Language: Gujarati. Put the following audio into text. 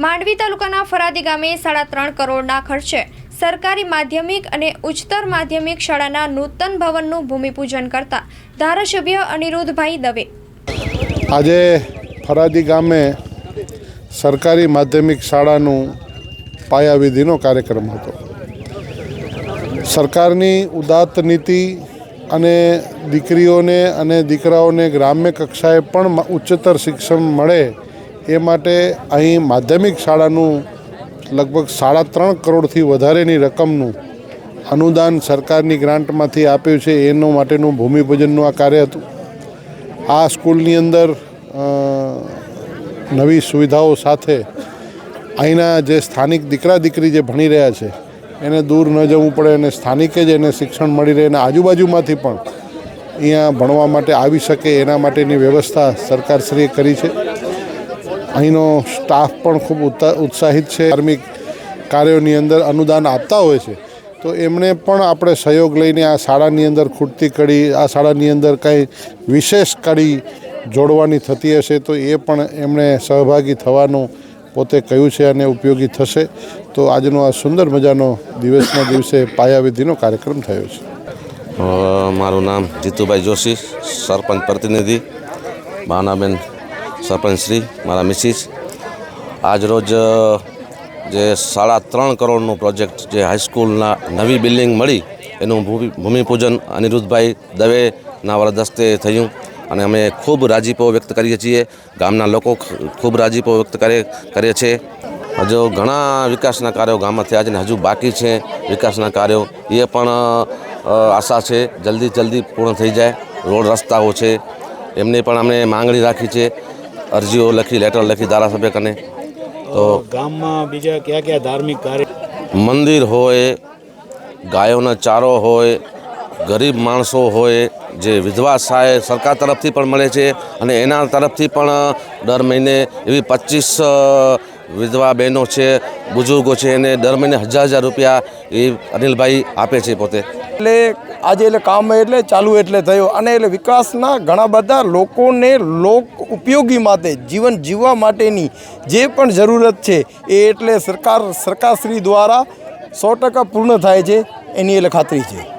માંડવી તાલુકાના ફરાદી ગામે સાડા ત્રણ કરોડના ખર્ચે સરકારી માધ્યમિક અને ઉચ્ચતર માધ્યમિક શાળાના નૂતન ભવનનું ભૂમિપૂજન કરતા ધારાસભ્ય અનિરુદ્ધભાઈ દવે. આજે ફરાદી ગામે સરકારી માધ્યમિક શાળાનું પાયાવિધિનો કાર્યક્રમ હતો. સરકારની ઉદાત્ત નીતિ અને દીકરીઓને અને દીકરાઓને ગ્રામ્ય કક્ષાએ પણ ઉચ્ચતર શિક્ષણ મળે એ માટે અહીં માધ્યમિક શાળાનું લગભગ સાડા ત્રણ કરોડથી વધારેની રકમનું અનુદાન સરકારની ગ્રાન્ટમાંથી આપ્યું છે. એનું માટેનું ભૂમિપૂજનનું આ કાર્ય હતું. આ સ્કૂલની અંદર નવી સુવિધાઓ સાથે અહીંના જે સ્થાનિક દીકરા દીકરી જે ભણી રહ્યા છે, એને દૂર ન જવું પડે અને સ્થાનિકે જ એને શિક્ષણ મળી રહે અને આજુબાજુમાંથી પણ અહીંયા ભણવા માટે આવી શકે એના માટેની વ્યવસ્થા સરકારશ્રીએ કરી છે. અહીંનો સ્ટાફ પણ ખૂબ ઉત્સાહિત છે. ધાર્મિક કાર્યોની અંદર અનુદાન આપતા હોય છે. તો એમણે પણ આપણે સહયોગ લઈને આ શાળાની અંદર ખૂટતી કડી, આ શાળાની અંદર કંઈ વિશેષ કડી જોડવાની થતી હશે તો એ પણ એમણે સહભાગી થવાનું પોતે કહ્યું છે અને ઉપયોગી થશે. તો આજનો આ સુંદર મજાનો દિવસના દિવસે પાયાવિધિનો કાર્યક્રમ થયો છે. મારું નામ જીતુભાઈ જોશી, સરપંચ પ્રતિનિધિ ભાવનાબેન સરપંચ શ્રી, મારા મિસિસ. આજરોજ જે સાડા ત્રણ કરોડનું પ્રોજેક્ટ જે હાઈસ્કૂલના નવી બિલ્ડિંગ મળી, એનું ભૂમિ, ભૂમિપૂજન અનિરુદ્ધભાઈ દવેના વરદસ્તે થયું. અને અમે ખૂબ રાજીપો વ્યક્ત કરીએ છીએ. ગામના લોકો ખૂબ રાજીપો વ્યક્ત કરે કરે છે. હજુ ઘણા વિકાસના કાર્યો ગામમાં થયા છે અને હજુ બાકી છે વિકાસના કાર્યો. એ પણ આશા છે જલ્દી જલ્દી પૂર્ણ થઈ જાય. રોડ રસ્તાઓ છે. એમની પણ અમે માંગણી રાખી છે. અરજીઓ લખી લેટર લખી ધારાસભ્ય કને. તો ગામમાં બીજા કયા કયા ધાર્મિક કાર્ય મંદિર હોય ગાયોનો ચારો હોય ગરીબ માણસો હોય જે વિધવા સહાય સરકાર તરફથી પણ મળે છે અને એના તરફથી પણ દર મહિને એવી પચીસ વિધવા બહેનો છે બુઝુર્ગો છે એને દર મહિને હજાર હજાર રૂપિયા એ અનિલભાઈ આપે છે પોતે. એટલે આજે એટલે કામ એટલે ચાલુ એટલે થયો. અને એટલે વિકાસના ઘણા બધા લોકોને લોક ઉપયોગી માટે, જીવન જીવવા માટેની જે પણ જરૂરત છે એ એટલે સરકાર, સરકારશ્રી દ્વારા સો ટકા પૂર્ણ થાય છે, એની એટલે ખાતરી છે.